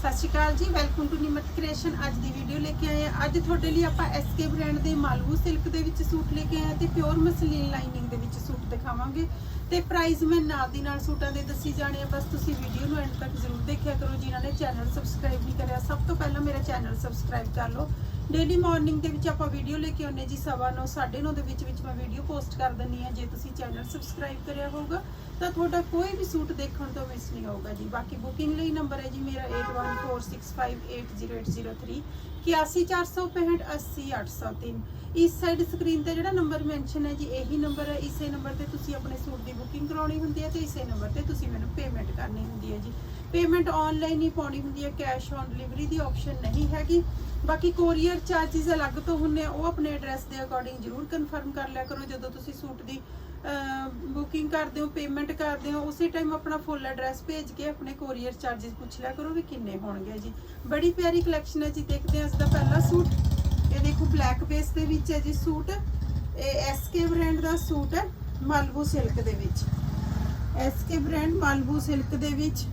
ਸਤਿ ਸ਼੍ਰੀ ਅਕਾਲ ਜੀ welcome to ਨਿਮਤ creation ਅੱਜ ਦੀ ਵੀਡੀਓ ਲੈ ਕੇ ਆਏ ਹਾਂ। ਅੱਜ ਤੁਹਾਡੇ ਲਈ ਆਪਾਂ ਐਸਕੇ ਬ੍ਰਾਂਡ ਦੇ ਮਾਲਵੂ ਸਿਲਕ ਦੇ ਵਿੱਚ ਸੂਟ ਲੈ ਕੇ ਆਏ ਹਾਂ ਤੇ ਪਿਓਰ ਮਸਲੀਨ ਲਾਈਨਿੰਗ ਦੇ ਵਿੱਚ ਸੂਟ ਦਿਖਾਵਾਂਗੇ। ਤੇ ਪ੍ਰਾਈਸ ਮੈਂ ਨਾਲ ਦੀ ਨਾਲ ਸੂਟਾਂ ਦੇ ਦੱਸੀ ਜਾਣੇ ਆ। ਬਸ ਤੁਸੀਂ ਵੀਡੀਓ ਨੂੰ ਐਂਡ ਤੱਕ ਜ਼ਰੂਰ ਦੇਖਿਆ ਕਰੋ। ਜਿਨ੍ਹਾਂ ਨੇ ਚੈਨਲ ਸਬਸਕ੍ਰਾਈਬ ਨਹੀਂ ਕਰਿਆ ਸਭ ਤੋਂ ਪਹਿਲਾਂ ਮੇਰਾ ਚੈਨਲ ਸਬਸਕ੍ਰਾਈਬ ਕਰ ਲਓ। ਡੇਲੀ ਮਾਰਨਿੰਗ ਦੇ ਵਿੱਚ ਆਪਾਂ ਵੀਡੀਓ ਲੈ ਕੇ ਆਉਂਦੇ ਜੀ ਸਵਾ ਨੌ, ਸਾਢੇ ਨੌ ਦੇ ਵਿੱਚ ਵਿੱਚ ਮੈਂ ਵੀਡੀਓ ਪੋਸਟ ਕਰ ਦਿੰਨੀ ਆ ਜੇ ਤੁਸੀਂ ਚੈਨਲ ਸਬਸਕ੍ਰਾਈਬ ਕਰਿਆ ਹੋਊਗਾ ਤਾਂ ਤੁਹਾਡਾ ਕੋਈ ਵੀ ਸੂਟ ਦੇਖਣ ਤੋਂ ਮਿਸ ਨਹੀਂ ਹੋਊਗਾ ਜੀ। ਬਾਕੀ ਬੁਕਿੰਗ ਲਈ ਨੰਬਰ ਹੈ ਜੀ ਮੇਰਾ 8146580803 8146580803 ਇਸ ਸਾਈਡ ਸਕਰੀਨ ਤੇ ਜਿਹੜਾ ਨੰਬਰ ਮੈਂਸ਼ਨ ਹੈ ਜੀ, ਇਹੀ ਨੰਬਰ ਹੈ। ਇਸੇ ਨੰਬਰ ਤੇ ਤੁਸੀਂ ਆਪਣੇ ਸੂਟ ਦੀ ਬੁਕਿੰਗ ਕਰਾਉਣੀ ਹੁੰਦੀ ਹੈ ਤੇ ਇਸੇ ਨੰਬਰ ਤੇ ਤੁਸੀਂ ਮੈਨੂੰ ਪੇਮੈਂਟ ਕਰਨੀ ਹੁੰਦੀ ਹੈ ਜੀ। ਪੇਮੈਂਟ ਆਨਲਾਈਨ ਹੀ ਪਾਉਣੀ ਹੁੰਦੀ ਹੈ ਕੈਸ਼ ਔਨ ਡਿਲੀਵਰੀ ਦੀ ਆਪਸ਼ਨ ਨਹੀਂ ਹੈਗੀ। ਬਾਕੀ ਕੋਰੀਅਰ ਚਾਰजेस ਅਲੱਗ ਤੋਂ ਹੁੰਦੇ ਆ, ਉਹ ਆਪਣੇ ਐਡਰੈਸ ਦੇ ਅਕੋਰਡਿੰਗ ਜਰੂਰ ਕਨਫਰਮ ਕਰ ਲਿਆ ਕਰੋ। ਜਦੋਂ ਤੁਸੀਂ ਸੂਟ ਦੀ ਬੁਕਿੰਗ ਕਰਦੇ ਹੋ ਪੇਮੈਂਟ ਕਰਦੇ ਹੋ, ਉਸੇ ਟਾਈਮ ਆਪਣਾ ਫੁੱਲ ਐਡਰੈਸ ਭੇਜ ਕੇ ਆਪਣੇ ਕੋਰੀਅਰ ਚਾਰजेस ਪੁੱਛ ਲਿਆ ਕਰੋ ਵੀ ਕਿੰਨੇ ਹੋਣਗੇ ਜੀ। ਬੜੀ ਪਿਆਰੀ ਕਲੈਕਸ਼ਨ ਹੈ ਜੀ, ਦੇਖਦੇ ਹਾਂ ਇਸ ਦਾ ਪਹਿਲਾ ਸੂਟ। ਇਹ ਦੇਖੋ ਬਲੈਕ ਬੇਸ ਦੇ ਵਿੱਚ ਹੈ ਜੀ ਸੂਟ। ਇਹ ਐਸਕੇ ਬ੍ਰਾਂਡ ਦਾ ਸੂਟ ਹੈ ਮਾਲਵੂ ਸਿਲਕ ਦੇ ਵਿੱਚ। ਐਸਕੇ ਬ੍ਰਾਂਡ ਮਾਲਵੂ ਸਿਲਕ ਦੇ ਵਿੱਚ।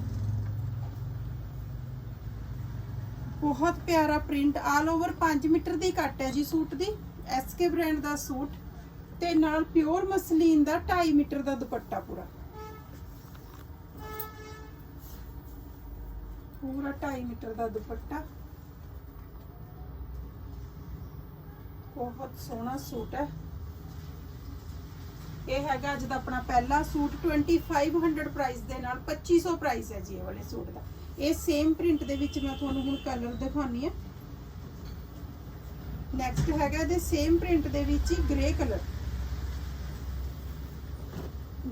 ਬਹੁਤ ਪਿਆਰਾ ਪ੍ਰਿੰਟ ਆਲ ਓਵਰ 5 ਮੀਟਰ ਦੀ ਕੱਟ ਹੈ ਜੀ ਸੂਟ ਦੀ। ਐਸਕੇ ਬ੍ਰਾਂਡ ਦਾ ਸੂਟ। ਤੇ ਨਾਲ ਪਿਓਰ ਮਸਲੀਨ ਦਾ 2.5 ਮੀਟਰ ਦਾ ਦੁਪੱਟਾ ਪੂਰਾ। ਪੂਰਾ 2.5 ਮੀਟਰ ਦਾ ਦੁਪੱਟਾ। ਬਹੁਤ ਸੋਹਣਾ ਸੂਟ ਹੈ। ਇਹ ਹੈਗਾ ਅੱਜ ਦਾ ਆਪਣਾ ਪਹਿਲਾ ਸੂਟ 2500 ਪ੍ਰਾਈਸ ਦੇ ਨਾਲ 2500 ਪ੍ਰਾਈਸ ਹੈ ਜੀ ਇਹ ਵਾਲੇ ਸੂਟ ਦਾ। ਇਹ ਸੇਮ ਪ੍ਰਿੰਟ ਦੇ ਵਿੱਚ ਮੈਂ ਤੁਹਾਨੂੰ ਹੁਣ ਕਲਰ ਦਿਖਾਉਣੀ ਆ। ਨੈਕਸਟ ਹੈਗਾ ਇਹਦੇ ਸੇਮ ਪ੍ਰਿੰਟ ਦੇ ਵਿੱਚ ਹੀ grey colour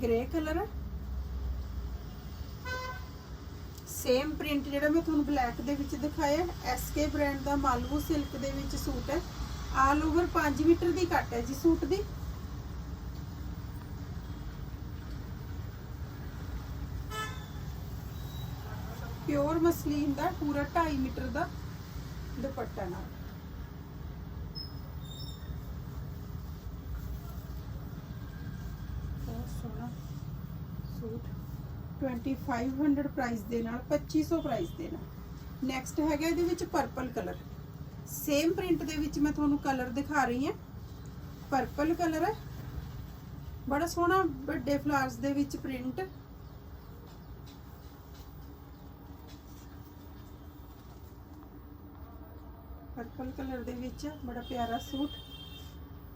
grey colour. Same print ਜਿਹੜਾ ਮੈਂ ਤੁਹਾਨੂੰ ਬਲੈਕ ਦੇ ਵਿੱਚ ਦਿਖਾਇਆ ਐਸਕੇ ਬ੍ਰਾਂਡ ਦਾ ਮਾਲਵੂ ਸਿਲਕ ਦੇ ਵਿੱਚ ਸੂਟ ਹੈ। ਆਲ ਓਵਰ 5 ਮੀਟਰ ਦੀ ਕੱਟ ਹੈ ਜੀ ਸੂਟ ਦੀ। ਪਿਓਰ ਮਸਲੀਨ ਦਾ ਪੂਰਾ 2.5 ਮੀਟਰ ਦਾ ਦੁਪੱਟਾ ਨਾਲ ਬਹੁਤ ਸੋਹਣਾ ਸੂਟ। 2500 ਪ੍ਰਾਈਸ ਦੇ ਨਾਲ 2500 ਪ੍ਰਾਈਸ ਦੇ ਨਾਲ। ਨੈਕਸਟ ਹੈਗਾ ਇਹਦੇ ਵਿੱਚ ਪਰਪਲ ਕਲਰ ਸੇਮ ਪ੍ਰਿੰਟ ਦੇ ਵਿੱਚ ਮੈਂ ਤੁਹਾਨੂੰ ਕਲਰ ਦਿਖਾ ਰਹੀ ਹਾਂ। ਪਰਪਲ ਕਲਰ ਹੈ। ਬੜਾ ਸੋਹਣਾ ਵੱਡੇ ਫਲਾਵਰਸ ਦੇ ਵਿੱਚ ਪ੍ਰਿੰਟ ਪਰਪਲ ਕਲਰ ਦੇ ਵਿੱਚ ਬੜਾ ਪਿਆਰਾ ਸੂਟ।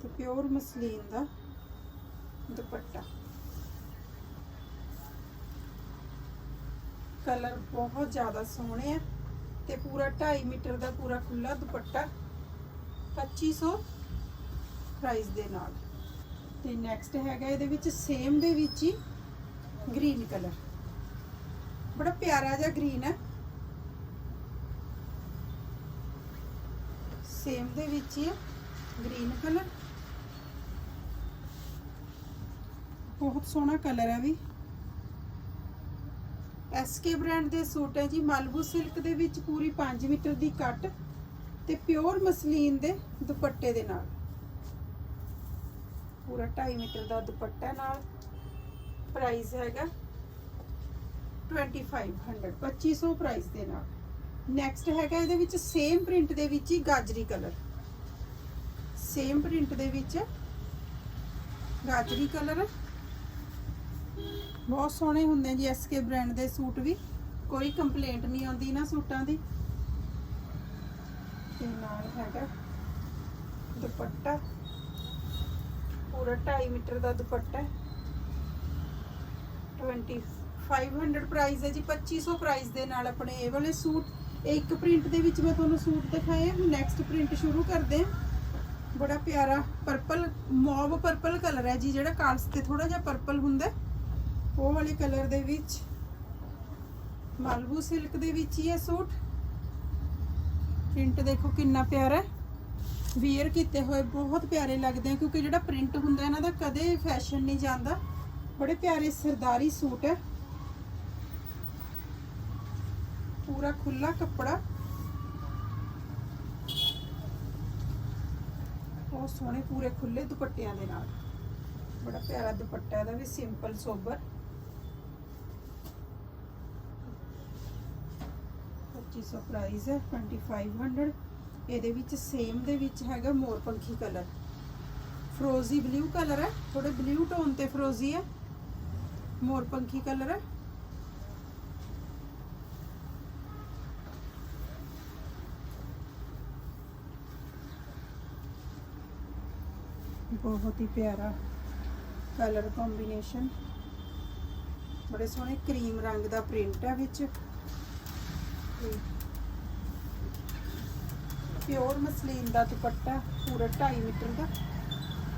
ਤੇ ਪਿਓਰ ਮਸਲੀਨ ਦਾ ਦੁਪੱਟਾ। ਕਲਰ ਬਹੁਤ ਜ਼ਿਆਦਾ ਸੋਹਣੇ ਆ ਤੇ ਪੂਰਾ 2.5 ਮੀਟਰ ਦਾ ਪੂਰਾ ਖੁੱਲਾ ਦੁਪੱਟਾ 2500 ਪ੍ਰਾਈਸ ਦੇ ਨਾਲ। ਤੇ ਨੈਕਸਟ ਹੈਗਾ ਇਹਦੇ ਵਿੱਚ ਸੇਮ ਦੇ ਵਿੱਚ ਹੀ ਗ੍ਰੀਨ ਕਲਰ ਬੜਾ ਪਿਆਰਾ ਜਿਹਾ ਗ੍ਰੀਨ ਹੈ ਸੇਮ ਦੇ ਵਿੱਚ ਹੀ ਗ੍ਰੀਨ ਕਲਰ ਬਹੁਤ ਸੋਹਣਾ ਕਲਰ ਹੈ ਵੀ। ਐਸਕੇ ਬ੍ਰਾਂਡ ਦੇ ਸੂਟ ਹੈ ਜੀ ਮਾਲਵੂ ਸਿਲਕ ਦੇ ਵਿੱਚ ਪੂਰੀ 5 ਮੀਟਰ ਦੀ ਕੱਟ ਤੇ ਪਿਓਰ ਮਸਲੀਨ ਦੇ ਦੁਪੱਟੇ ਦੇ ਨਾਲ। ਪੂਰਾ 2.5 ਮੀਟਰ ਦਾ ਦੁਪੱਟਾ ਨਾਲ। ਪ੍ਰਾਈਸ ਹੈਗਾ 2500 2500 ਪ੍ਰਾਈਸ ਦੇ ਨਾਲ। ਨੈਕਸਟ ਹੈਗਾ ਇਹਦੇ ਵਿੱਚ ਸੇਮ ਪ੍ਰਿੰਟ ਦੇ ਵਿੱਚ ਹੀ ਗਾਜਰੀ ਕਲਰ ਸੇਮ ਪ੍ਰਿੰਟ ਦੇ ਵਿੱਚ ਗਾਜਰੀ ਕਲਰ ਬਹੁਤ ਸੋਹਣੇ ਹੁੰਦੇ ਜੀ ਐਸਕੇ ਬ੍ਰਾਂਡ ਦੇ ਸੂਟ ਵੀ। ਕੋਈ ਕੰਪਲੇਂਟ ਨਹੀਂ ਆਉਂਦੀ ਇਹਨਾਂ ਸੂਟਾਂ ਦੀ। ਤੇ ਨਾਲ ਹੈਗਾ ਦੁਪੱਟਾ। ਪੂਰਾ 2.5 ਮੀਟਰ ਦਾ ਦੁਪੱਟਾ। 2500 ਪ੍ਰਾਈਸ ਹੈ ਜੀ 2500 ਪ੍ਰਾਈਸ ਦੇ ਨਾਲ ਆਪਣੇ ਇਹ ਵਾਲੇ ਸੂਟ। ਇੱਕ ਪ੍ਰਿੰਟ ਦੇ ਵਿੱਚ ਮੈਂ ਤੁਹਾਨੂੰ ਸੂਟ ਦਿਖਾਏ ਨੈਕਸਟ ਪ੍ਰਿੰਟ ਸ਼ੁਰੂ ਕਰਦੇ ਹਾਂ ਬੜਾ ਪਿਆਰਾ ਪਰਪਲ ਮੌਵ ਪਰਪਲ ਕਲਰ ਹੈ ਜੀ, ਜਿਹੜਾ ਕਾਰਡਸ ਤੇ ਥੋੜਾ ਜਿਹਾ ਪਰਪਲ ਹੁੰਦਾ। ਉਹ ਵਾਲੇ ਕਲਰ ਦੇ ਵਿੱਚ ਮਾਲਵੂ ਸਿਲਕ ਦੇ ਵਿੱਚ ਹੀ ਹੈ ਸੂਟ। ਪ੍ਰਿੰਟ ਦੇਖੋ ਕਿੰਨਾ ਪਿਆਰਾ ਹੈ। ਵੀਅਰ ਕੀਤੇ ਹੋਏ ਬਹੁਤ ਪਿਆਰੇ ਲੱਗਦੇ ਆ, ਕਿਉਂਕਿ ਜਿਹੜਾ ਪ੍ਰਿੰਟ ਹੁੰਦਾ ਇਹਨਾਂ ਦਾ ਕਦੇ ਫੈਸ਼ਨ ਨਹੀਂ ਜਾਂਦਾ। ਬੜੇ ਪਿਆਰੇ ਸਰਦਾਰੀ ਸੂਟ ਹੈ। ਪੂਰਾ ਖੁੱਲਾ ਕੱਪੜਾ। ਬਹੁਤ ਸੋਹਣੇ ਪੂਰੇ ਖੁੱਲੇ ਦੁਪੱਟਿਆਂ ਦੇ ਨਾਲ। ਬੜਾ ਪਿਆਰਾ ਦੁਪੱਟਾ ਇਹਦਾ ਵੀ ਸਿੰਪਲ ਸੋਬਰ 2500 ਪ੍ਰਾਈਸ ਹੈ 2500 ਇਹਦੇ ਵਿੱਚ ਸੇਮ ਦੇ ਵਿੱਚ ਹੈਗਾ ਮੋਰ ਪੰਖੀ ਕਲਰ ਫਰੋਜ਼ੀ ਬਲੂ ਕਲਰ ਹੈ ਥੋੜੇ ਬਲੂ ਟੋਨ ਤੇ ਫਰੋਜ਼ੀ ਹੈ। ਮੋਰ ਪੰਖੀ ਕਲਰ ਹੈ। ਬਹੁਤ ਹੀ ਪਿਆਰਾ ਕਲਰ ਕੰਬੀਨੇਸ਼ਨ ਬੜੇ ਸੋਹਣੇ ਕਰੀਮ ਰੰਗ ਦਾ ਪ੍ਰਿੰਟ ਹੈ ਵਿੱਚ। ਪਿਓਰ ਮਸਲੀਨ ਦਾ ਦੁਪੱਟਾ ਪੂਰਾ 2.5 ਮੀਟਰ ਦਾ।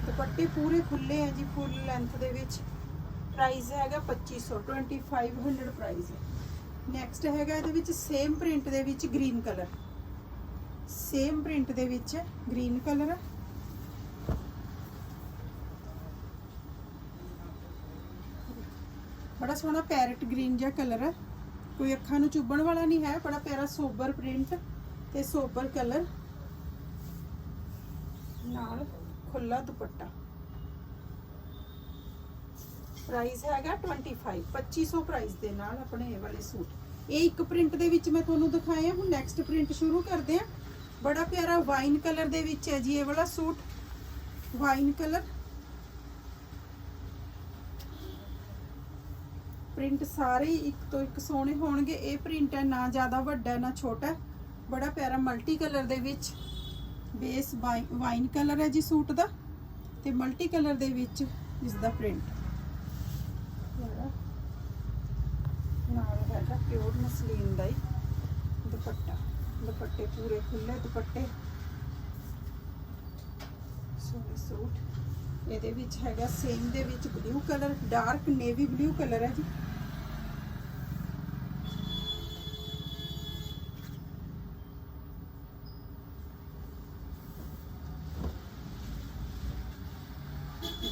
ਦੁਪੱਟੇ ਪੂਰੇ ਖੁੱਲੇ ਹੈ ਜੀ ਫੁੱਲ ਲੈਂਥ ਦੇ ਵਿੱਚ। ਪ੍ਰਾਈਸ ਹੈਗਾ 2500 2500 ਪ੍ਰਾਈਸ ਹੈ। ਨੈਕਸਟ ਹੈਗਾ ਇਹਦੇ ਵਿੱਚ ਸੇਮ ਪ੍ਰਿੰਟ ਦੇ ਵਿੱਚ ਗ੍ਰੀਨ ਕਲਰ ਸੇਮ ਪ੍ਰਿੰਟ ਦੇ ਵਿੱਚ ਗ੍ਰੀਨ ਕਲਰ ਬੜਾ ਸੋਹਣਾ ਪੈਰਟ ਗ੍ਰੀਨ ਜਿਹਾ ਕਲਰ ਹੈ ਕੋਈ ਅੱਖਾਂ ਨੂੰ ਚੁੱਭਣ ਵਾਲਾ ਨਹੀਂ ਹੈ, ਬੜਾ ਪਿਆਰਾ ਸੋਬਰ ਪ੍ਰਿੰਟ ਤੇ ਸੋਬਰ ਕਲਰ। ਨਾਲ ਖੁੱਲਾ ਦੁਪੱਟਾ। ਪ੍ਰਾਈਸ ਹੈਗਾ 25 2500 ਪ੍ਰਾਈਸ ਦੇ ਨਾਲ ਆਪਣੇ ਇਹ ਵਾਲੇ ਸੂਟ। ਇਹ ਇੱਕ ਪ੍ਰਿੰਟ ਦੇ ਵਿੱਚ ਮੈਂ ਤੁਹਾਨੂੰ ਦਿਖਾਇਆ ਹੁਣ ਨੈਕਸਟ ਪ੍ਰਿੰਟ ਸ਼ੁਰੂ ਕਰਦੇ ਹਾਂ ਬੜਾ ਪਿਆਰਾ ਵਾਈਨ ਕਲਰ ਦੇ ਵਿੱਚ ਹੈ ਜੀ ਇਹ ਵਾਲਾ ਸੂਟ। ਵਾਈਨ ਕਲਰ ਪ੍ਰਿੰਟ ਸਾਰੇ ਹੀ ਇੱਕ ਤੋਂ ਇੱਕ ਸੋਹਣੇ ਹੋਣਗੇ। ਇਹ ਪ੍ਰਿੰਟ ਹੈ, ਨਾ ਜ਼ਿਆਦਾ ਵੱਡਾ, ਨਾ ਛੋਟਾ। ਬੜਾ ਪਿਆਰਾ ਮਲਟੀ ਕਲਰ ਦੇ ਵਿੱਚ ਬੇਸ ਵਾਈਨ ਕਲਰ ਹੈ ਜੀ ਸੂਟ ਦਾ ਤੇ ਮਲਟੀ ਕਲਰ ਦੇ ਵਿੱਚ ਇਸ ਦਾ ਪ੍ਰਿੰਟ ਨਾਲ ਹੈਗਾ ਪਿਓਰ ਮਸਲੀਨ ਦਾ ਹੀ ਦੁਪੱਟਾ। ਦੁਪੱਟੇ ਪੂਰੇ ਖੁੱਲੇ ਦੁਪੱਟੇ। ਸੋਹਣੇ ਸੂਟ। ਇਹਦੇ ਵਿੱਚ ਹੈਗਾ ਸੇਮ ਦੇ ਵਿੱਚ blue colour dark navy blue colour ਹੈ ਜੀ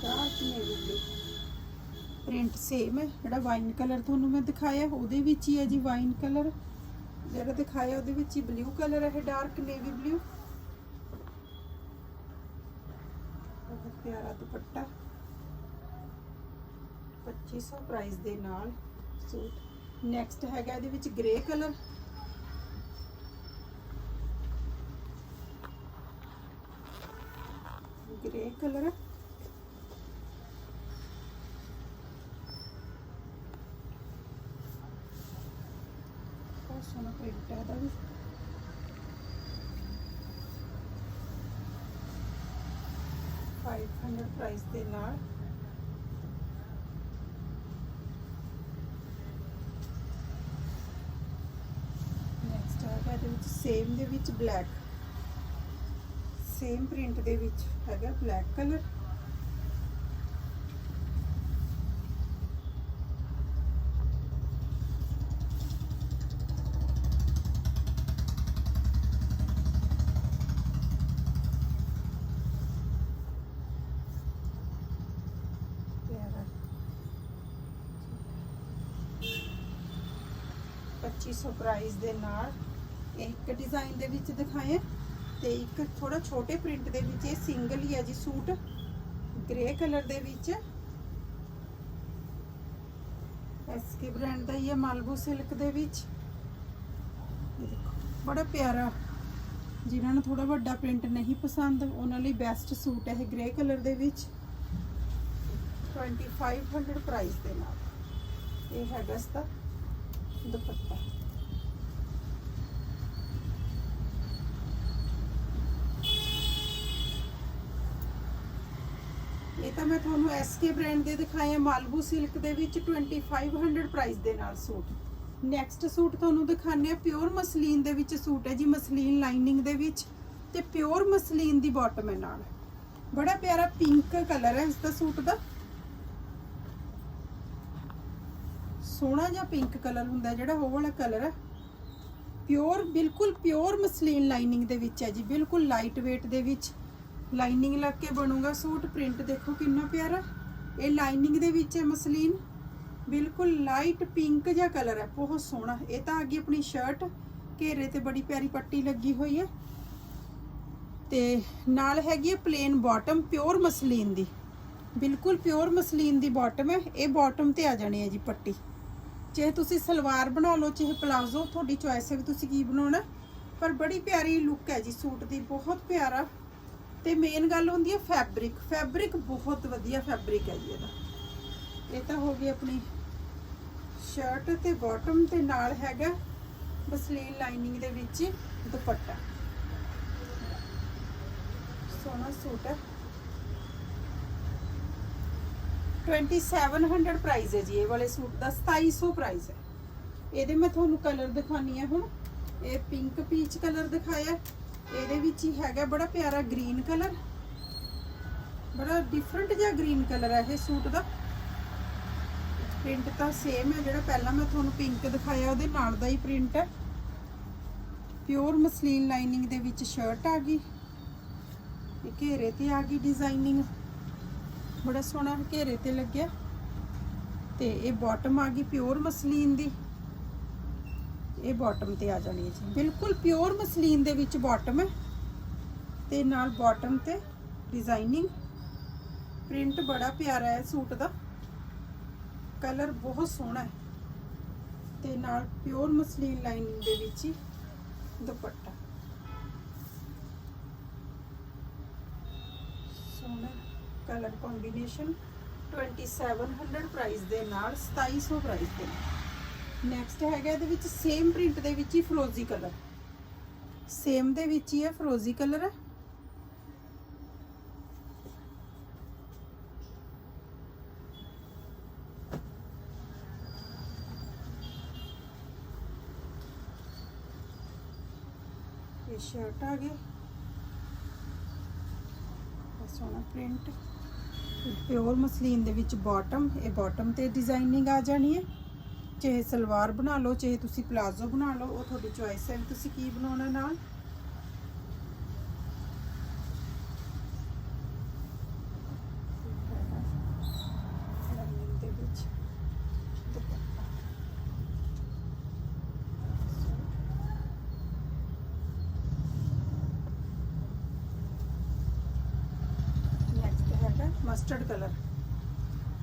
dark navy blue print same ਹੈ। ਜਿਹੜਾ ਵਾਈਨ ਕਲਰ ਤੁਹਾਨੂੰ ਮੈਂ ਦਿਖਾਇਆ, ਉਹਦੇ ਵਿੱਚ ਹੀ ਹੈ ਜੀ ਵਾਈਨ ਕਲਰ ਜਿਹੜਾ ਦਿਖਾਇਆ, ਉਹਦੇ ਵਿੱਚ ਹੀ ਬਲੂ ਕਲਰ ਹੈ ਡਾਰਕ ਨੇਵੀ ਬਲੂ ਬਹੁਤ ਪਿਆਰਾ ਦੁਪੱਟਾ। 2500 ਪ੍ਰਾਈਸ ਦੇ ਨਾਲ ਸੂਟ ਨੈਕਸਟ ਹੈਗਾ ਇਹਦੇ ਵਿੱਚ ਗ੍ਰੇ ਕਲਰ ਗ੍ਰੇ ਕਲਰ ਬਹੁਤ ਸੋਹਣਾ ਪ੍ਰਿੰਟ ਹੈ ਇਹਦਾ ਵੀ ਪ੍ਰਾਈਸ ਦੇ ਨਾਲ। ਨੈਕਸਟ ਹੈਗਾ ਇਹਦੇ ਵਿੱਚ ਸੇਮ ਦੇ ਵਿੱਚ ਬਲੈਕ ਸੇਮ ਪ੍ਰਿੰਟ ਦੇ ਵਿੱਚ ਹੈਗਾ ਬਲੈਕ ਕਲਰ ਪਿਆਰਾ 2500 ਪ੍ਰਾਈਸ ਦੇ ਨਾਲ ਇਹ ਇੱਕ ਡਿਜ਼ਾਈਨ ਦੇ ਵਿੱਚ ਦਿਖਾਏ ਤੇ ਇੱਕ ਥੋੜਾ ਛੋਟੇ ਪ੍ਰਿੰਟ ਦੇ ਵਿੱਚ ਇਹ ਸਿੰਗਲ ਹੀ ਹੈ ਜੀ ਸੂਟ ਗ੍ਰੇ ਕਲਰ ਦੇ ਵਿੱਚ। ਐਸਕੇ ਬ੍ਰਾਂਡ ਦਾ ਹੀ ਹੈ ਮਾਲਬੂ ਸਿਲਕ ਦੇ ਵਿੱਚ। ਬੜਾ ਪਿਆਰਾ। ਜਿਨ੍ਹਾਂ ਨੂੰ ਥੋੜਾ ਵੱਡਾ ਪ੍ਰਿੰਟ ਨਹੀਂ ਪਸੰਦ, ਉਹਨਾਂ ਲਈ ਬੈਸਟ ਸੂਟ ਹੈ ਇਹ ਗ੍ਰੇ ਕਲਰ ਦੇ ਵਿੱਚ। 2500 ਪ੍ਰਾਈਸ ਦੇ ਨਾਲ। ਇਹ ਹੈਗਾ ਇਸ ਦਾ ਦੁਪੱਟਾ। ਇਹ ਤਾਂ ਮੈਂ ਤੁਹਾਨੂੰ ਐਸਕੇ ਬ੍ਰਾਂਡ ਦੇ ਦਿਖਾਏ ਆ ਮਾਲਬੂ ਸਿਲਕ ਦੇ ਵਿੱਚ 2500 ਪ੍ਰਾਈਸ ਦੇ ਨਾਲ ਸੂਟ। ਨੈਕਸਟ ਸੂਟ ਤੁਹਾਨੂੰ ਦਿਖਾਣੇ ਆ ਪਿਓਰ ਮਸਲੀਨ ਦੇ ਵਿੱਚ ਸੂਟ ਹੈ ਜੀ ਮਸਲੀਨ ਲਾਈਨਿੰਗ ਦੇ ਵਿੱਚ ਤੇ ਪਿਓਰ ਮਸਲੀਨ ਦੀ ਬਾਟਮ ਹੈ ਨਾਲ। ਬੜਾ ਪਿਆਰਾ ਪਿੰਕ ਕਲਰ ਹੈ ਇਸ ਦਾ ਸੂਟ ਦਾ। ਸੋਹਣਾ ਜਿਹਾ ਪਿੰਕ ਕਲਰ ਹੁੰਦਾ ਜਿਹੜਾ, ਉਹ ਵਾਲਾ ਕਲਰ ਹੈ। ਪਿਓਰ ਬਿਲਕੁਲ ਪਿਓਰ ਮਸਲੀਨ ਲਾਈਨਿੰਗ ਦੇ ਵਿੱਚ ਹੈ ਜੀ, ਬਿਲਕੁਲ ਲਾਈਟ weight ਦੇ ਵਿੱਚ। ਲਾਈਨਿੰਗ ਲੱਗ ਕੇ ਬਣੂਗਾ ਸੂਟ, ਪ੍ਰਿੰਟ ਦੇਖੋ ਕਿੰਨਾ ਪਿਆਰਾ। ਇਹ ਲਾਈਨਿੰਗ ਦੇ ਵਿੱਚ ਹੈ ਮਸਲੀਨ। ਬਿਲਕੁਲ ਲਾਈਟ ਪਿੰਕ ਜਿਹਾ ਕਲਰ ਹੈ, ਬਹੁਤ ਸੋਹਣਾ। ਇਹ ਤਾਂ ਆ ਗਈ ਆਪਣੀ ਸ਼ਰਟ, ਘੇਰੇ ਤੇ ਬੜੀ ਪਿਆਰੀ ਪੱਟੀ ਲੱਗੀ ਹੋਈ ਹੈ। ਤੇ ਨਾਲ ਹੈਗੀ ਹੈ ਪਲੇਨ ਬਾਟਮ ਪਿਓਰ ਮਸਲੀਨ ਦੀ। ਬਿਲਕੁਲ ਪਿਓਰ ਮਸਲੀਨ ਦੀ ਬਾਟਮ ਹੈ। ਇਹ ਬਾਟਮ ਤੇ ਆ ਜਾਣੀ ਹੈ ਜੀ ਪੱਟੀ। ਚਾਹੇ ਤੁਸੀਂ ਸਲਵਾਰ ਬਣਾ ਲਓ, ਚਾਹੇ ਪਲਾਜ਼ੋ, ਤੁਹਾਡੀ ਚੋਇਸ ਹੈ ਵੀ ਤੁਸੀਂ ਕੀ ਬਣਾਉਣਾ। ਪਰ ਬੜੀ ਪਿਆਰੀ ਲੁੱਕ ਹੈ ਜੀ ਸੂਟ ਦੀ, ਬਹੁਤ ਪਿਆਰਾ। ਤੇ ਮੇਨ ਗੱਲ ਹੁੰਦੀ ਹੈ ਫੈਬਰਿਕ ਫੈਬਰਿਕ ਬਹੁਤ ਵਧੀਆ ਫੈਬਰਿਕ ਹੈ ਜੀ ਇਹਦਾ। ਇਹ ਤਾਂ ਹੋ ਗਈ ਆਪਣੀ ਸ਼ਰਟ ਤੇ ਬਾਟਮ ਤੇ ਨਾਲ ਹੈਗਾ ਬਸਲੀਨ ਲਾਈਨਿੰਗ ਦੇ ਵਿੱਚ ਦੁਪੱਟਾ। ਸੋਹਣਾ ਸੂਟ ਹੈ। 2700 ਪ੍ਰਾਈਸ ਹੈ ਜੀ ਇਹ ਵਾਲੇ ਸੂਟ ਦਾ 2700 ਪ੍ਰਾਈਸ ਹੈ। ਇਹਦੇ ਮੈਂ ਤੁਹਾਨੂੰ ਕਲਰ ਦਿਖਾਉਣੀ ਆ ਹੁਣ। ਇਹ ਪਿੰਕ ਪੀਚ ਕਲਰ ਦਿਖਾਇਆ। ਇਹਦੇ ਵਿੱਚ ਹੀ ਹੈਗਾ ਬੜਾ ਪਿਆਰਾ ਗ੍ਰੀਨ ਕਲਰ। ਬੜਾ ਡਿਫਰੈਂਟ ਜਿਹਾ ਗ੍ਰੀਨ ਕਲਰ ਹੈ ਇਹ ਸੂਟ ਦਾ। ਪ੍ਰਿੰਟ ਤਾਂ ਸੇਮ ਹੈ, ਜਿਹੜਾ ਪਹਿਲਾਂ ਮੈਂ ਤੁਹਾਨੂੰ ਪਿੰਕ ਦਿਖਾਇਆ, ਉਹਦੇ ਨਾਲ ਦਾ ਹੀ ਪ੍ਰਿੰਟ ਹੈ। ਪਿਓਰ ਮਸਲੀਨ ਲਾਈਨਿੰਗ ਦੇ ਵਿੱਚ ਸ਼ਰਟ ਆ ਗਈ। ਇਹ ਘੇਰੇ ਤੇ ਆ ਗਈ ਡਿਜ਼ਾਈਨਿੰਗ ਬੜਾ ਸੋਹਣਾ ਘੇਰੇ ਤੇ ਲੱਗਿਆ। ਤੇ ਇਹ ਬਾਟਮ ਆ ਗਈ ਪਿਓਰ ਮਸਲੀਨ ਦੀ। ਇਹ ਬਾਟਮ ਤੇ ਆ ਜਾਣੀ ਹੈ ਜੀ। ਬਿਲਕੁਲ ਪਿਓਰ ਮਸਲੀਨ ਦੇ ਵਿੱਚ ਬਾਟਮ ਹੈ। ਤੇ ਨਾਲ ਬਾਟਮ ਤੇ ਡਿਜ਼ਾਈਨਿੰਗ ਪ੍ਰਿੰਟ ਬੜਾ ਪਿਆਰਾ ਹੈ ਸੂਟ ਦਾ। ਕਲਰ ਬਹੁਤ ਸੋਹਣਾ ਹੈ। ਤੇ ਨਾਲ ਪਿਓਰ ਮਸਲੀਨ ਲਾਈਨਿੰਗ ਦੇ ਵਿੱਚ ਹੀ ਦੁਪੱਟਾ। ਸੋਹਣਾ ਕਲਰ ਕੰਬੀਨੇਸ਼ਨ 2700 ਪ੍ਰਾਈਸ ਦੇ ਨਾਲ 2700 ਪ੍ਰਾਈਸ ਦੇ ਨਾਲ ਨੈਕਸਟ ਹੈਗਾ ਇਹਦੇ ਵਿੱਚ ਸੇਮ ਪ੍ਰਿੰਟ ਦੇ ਵਿੱਚ ਹੀ ਫਰੋਜ਼ੀ ਕਲਰ ਸੇਮ ਦੇ ਵਿੱਚ ਹੀ ਹੈ ਫਰੋਜ਼ੀ ਕਲਰ ਇਹ ਸ਼ਰਟ ਆ ਗਈ। ਸੋਹਣਾ ਪ੍ਰਿੰਟ ਪਿਓਰ ਮਸਲੀਨ ਦੇ ਵਿੱਚ ਬਾਟਮ ਇਹ ਬਾਟਮ ਤੇ ਡਿਜ਼ਾਈਨਿੰਗ ਆ ਜਾਣੀ ਹੈ। ਚਾਹੇ ਸਲਵਾਰ ਬਣਾ ਲਓ, ਚਾਹੇ ਤੁਸੀਂ ਪਲਾਜ਼ੋ ਬਣਾ ਲਓ, ਉਹ ਤੁਹਾਡੀ ਚੁਆਇਸ ਹੈ। ਤੁਸੀਂ ਕੀ ਬਣਾਉਣਾ ਨਾਲ? ਮਸਟਰਡ ਕਲਰ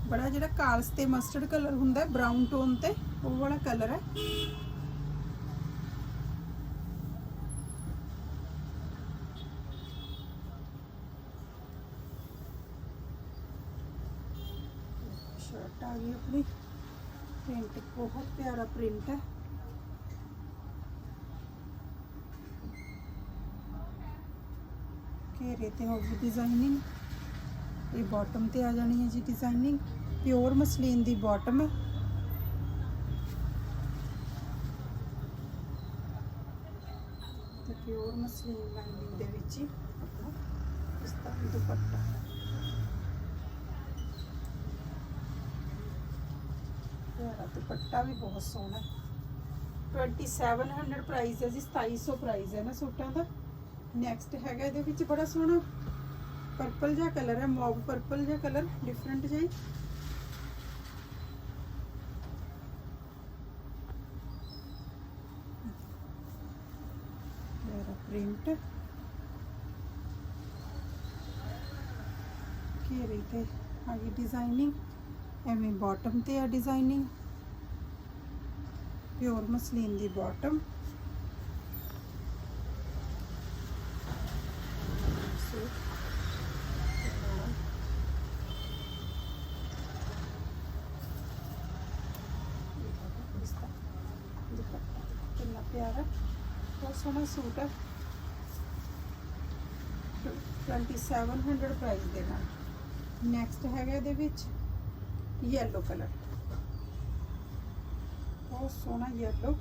ਬੜਾ ਜਿਹੜਾ ਕਾਲਸ ਤੇ ਮਸਟਰਡ ਕਲਰ ਹੁੰਦਾ ਹੈ ਬ੍ਰਾਊਨ ਟੋਨ ਤੇ ਉਹ ਵਾਲਾ ਕਲਰ ਹੈ ਸ਼ਰਟ ਆ ਗਈ ਆਪਣੀ ਪ੍ਰਿੰਟ ਬਹੁਤ ਪਿਆਰਾ ਪ੍ਰਿੰਟ ਹੈ ਘੇਰੇ ਤੇ ਹੋਊਗੀ ਡਿਜ਼ਾਈਨਿੰਗ ਇਹ ਬਾਟਮ ਤੇ ਆ ਜਾਣੀ ਹੈ ਜੀ ਡਿਜ਼ਾਈਨਿੰਗ ਪਿਓਰ ਮਸਲੀਨ ਦੀ ਬਾਟਮ ਹੈ ਤੇ ਪਿਓਰ ਮਸਲੀਨ ਲਾਈਨਿੰਗ ਦੇ ਵਿੱਚ ਹੀ ਆਪਣਾ ਇਸ ਤਰ੍ਹਾਂ ਦੁਪੱਟਾ ਪਿਆਰਾ ਦੁਪੱਟਾ ਵੀ ਬਹੁਤ ਸੋਹਣਾ ਹੈ 2700 ਪ੍ਰਾਈਸ ਹੈ ਜੀ 2700 ਪ੍ਰਾਈਸ ਹੈ ਨਾ ਸੂਟਾਂ ਦਾ ਨੈਕਸਟ ਹੈਗਾ ਇਹਦੇ ਵਿੱਚ ਬੜਾ ਸੋਹਣਾ ਪਰਪਲ ਜਿਹਾ ਕਲਰ ਹੈ ਮੌਬ ਪਰਪਲ ਜਿਹਾ ਕਲਰ ਡਿਫਰੈਂਟ ਜਿਹਾ ਹੀ ਮੇਰਾ ਪ੍ਰਿੰਟ ਘੇਰੇ ਤੇ? ਆ ਗਈ ਡਿਜ਼ਾਈਨਿੰਗ ਐਵੇਂ ਬਾਟਮ ਤੇ ਆ ਡਿਜ਼ਾਈਨਿੰਗ ਪਿਓਰ ਮਸਲੀਨ ਦੀ ਬਾਟਮ ਕਿੰਨਾ ਪਿਆਰਾ। ਬਹੁਤ ਸੋਹਣਾ ਸੂਟ ਹੈ। 2700 ਪ੍ਰਾਈਸ ਦੇ ਨਾਲ। ਨੈਕਸਟ ਹੈਗਾ ਇਹਦੇ ਵਿੱਚ ਯੈਲੋ ਕਲਰ ਬਹੁਤ ਸੋਹਣਾ ਯੈਲੋ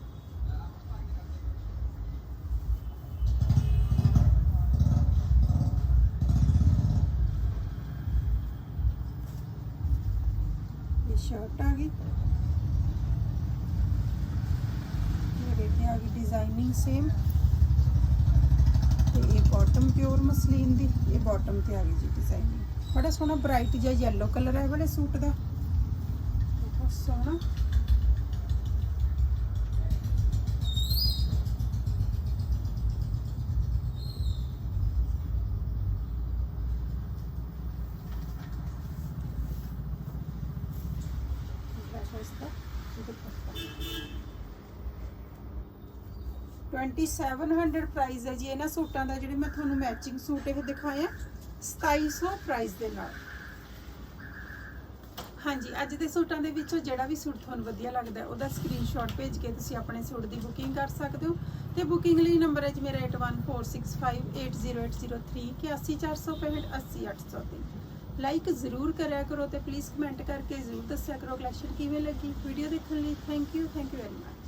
ਇਹ ਸ਼ਰਟ ਆ ਗਈ। ਮੇਰੇ ਤੇ ਆ ਗਈ ਡਿਜ਼ਾਈਨਿੰਗ ਸੇਮ ਤੇ ਇਹ ਬਾਟਮ ਪਿਓਰ ਮਸਲੀਨ ਦੀ, ਇਹ ਬਾਟਮ ਤੇ ਆ ਗਈ ਜੀ ਡਿਜ਼ਾਈਨਿੰਗ ਬੜਾ ਸੋਹਣਾ ਬ੍ਰਾਈਟ ਜਿਹਾ ਯੈਲੋ ਕਲਰ ਹੈ ਬੜੇ ਸੂਟ ਦਾ। ਬਹੁਤ ਸੋਹਣਾ। 2700 ਪ੍ਰਾਈਸ ਹੈ ਜੀ। ਇਹਨਾਂ ਸੂਟਾਂ ਦਾ ਜਿਹੜੇ ਮੈਂ ਤੁਹਾਨੂੰ ਮੈਚਿੰਗ ਸੂਟ ਇਹ ਦਿਖਾਇਆ 2700 ਪ੍ਰਾਈਸ ਦੇ ਨਾਲ। ਹਾਂਜੀ, ਅੱਜ ਦੇ ਸੂਟਾਂ ਦੇ ਵਿੱਚੋਂ ਜਿਹੜਾ ਵੀ ਸੂਟ ਤੁਹਾਨੂੰ ਵਧੀਆ ਲੱਗਦਾ ਉਹਦਾ ਸਕਰੀਨਸ਼ਾਟ ਭੇਜ ਕੇ ਤੁਸੀਂ ਆਪਣੇ ਸੂਟ ਦੀ ਬੁਕਿੰਗ ਕਰ ਸਕਦੇ ਹੋ। ਤੇ ਬੁਕਿੰਗ ਲਈ ਨੰਬਰ ਹੈ ਜੀ ਮੇਰਾ 8146580803 81465 80803 ਲਾਈਕ ਜ਼ਰੂਰ ਕਰਿਆ ਕਰੋ ਤੇ ਪਲੀਜ਼ ਕਮੈਂਟ ਕਰਕੇ ਜ਼ਰੂਰ ਦੱਸਿਆ ਕਰੋ ਕਲੈਕਸ਼ਨ ਕਿਵੇਂ ਲੱਗੀ। ਵੀਡੀਓ ਦੇਖਣ ਲਈ thank you thank you very much